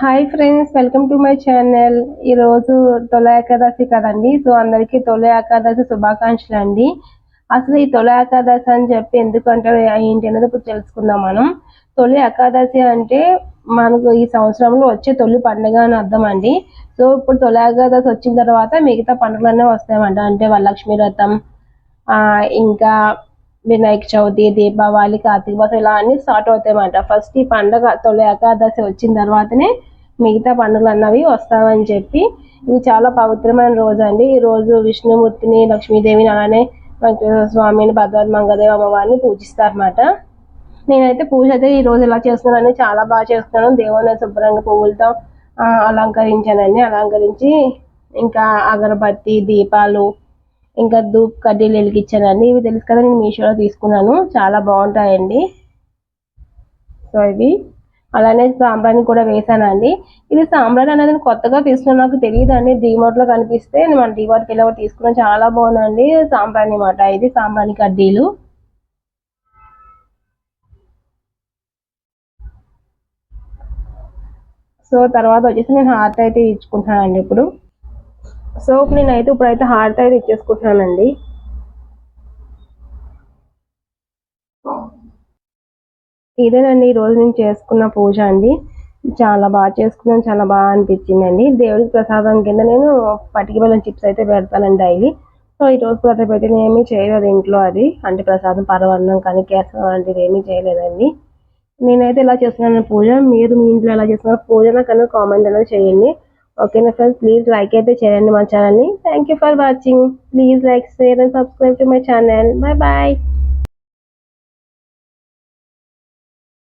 Hi friends welcome to my channel ఈరోజు తొల ఏకాదశి కదండి. So అందరికీ తొలి ఏకాదశి శుభాకాంక్షలు అండి. అసలు ఈ తొలి ఏకాదశి అని చెప్పి ఎందుకంటే ఏంటి అనేది ఇప్పుడు తెలుసుకుందాం మనం. తొలి ఏకాదశి అంటే మనకు ఈ సంవత్సరంలో వచ్చే తొలి పండుగ అని అర్థం అండి. సో ఇప్పుడు తొలి ఏకాదశి వచ్చిన తర్వాత మిగతా పండుగలన్నీ వస్తాయన్నమాట. అంటే వరలక్ష్మి వ్రతం ఇంకా వినాయక చవితి దీపావళి కార్తీక మాసం ఇలా అన్ని స్టార్ట్ అవుతాయన్నమాట. ఫస్ట్ ఈ పండుగ తొలి ఏకాదశి వచ్చిన తర్వాతనే మిగతా పండుగలు అన్నవి వస్తామని చెప్పి ఇది చాలా పవిత్రమైన రోజు అండి ఈ రోజు విష్ణుమూర్తిని లక్ష్మీదేవిని అలానే స్వామిని భగవద్ మంగదేవి అమ్మవారిని పూజిస్తారన్నమాట. నేనైతే పూజ అయితే ఈ రోజు ఇలా చేస్తున్నానని చాలా బాగా చేస్తున్నాను. దేవుని శుభ్రంగా పువ్వులతో అలంకరించానండి అలంకరించి ఇంకా అగరబత్తి దీపాలు ఇంకా ధూప్ కడ్డీలు వెలిగించానండి ఇవి తెలుసు కదా నేను మీషోలో తీసుకున్నాను. చాలా బాగుంటాయండి. సో ఇవి. అలానే సాంబ్రాణి కూడా వేసానండి. ఇది సాంబ్రాన్ అనేది కొత్తగా తీసుకున్నా నాకు తెలియదు అండి లో కనిపిస్తే నేను మన డీమార్ట్కి వెళ్ళి తీసుకున్నాను. చాలా బాగుందండి సాంబ్రాణి మాట ఇది సాంబ్రాణి కడ్డీలు. సో తర్వాత వచ్చేసి నేను హార్ట్ అయితే ఇచ్చుకుంటానండి ఇప్పుడు. సో నేనైతే ఇప్పుడైతే హార్ట్ అయితే ఇచ్చేసుకుంటున్నానండి. ఇదేనండి ఈరోజు నేను చేసుకున్న పూజ అండి. చాలా బాగా చేసుకున్నాను చాలా బాగా అనిపించిందండి. దేవుడికి ప్రసాదం కింద నేను పటికి బెల్లం చిప్స్ అయితే పెడతానండి డైలీ. సో ఈ రోజు ప్రతి పెట్టి నేను ఏమీ చేయలేదు ఇంట్లో అది. అంటే ప్రసాదం పరవన్నం కానీ కేసం అలాంటిది ఏమీ చేయలేదండి. నేనైతే ఇలా చేస్తున్నాను పూజ? మీరు మీ ఇంట్లో ఎలా చేస్తున్నారు పూజ నాకు కామెంట్ అనేది చేయండి. ఓకేనా ఫ్రెండ్స్ ప్లీజ్ లైక్ అయితే చేయండి మా ఛానల్ని thank you for watching please like share and subscribe to my channel bye bye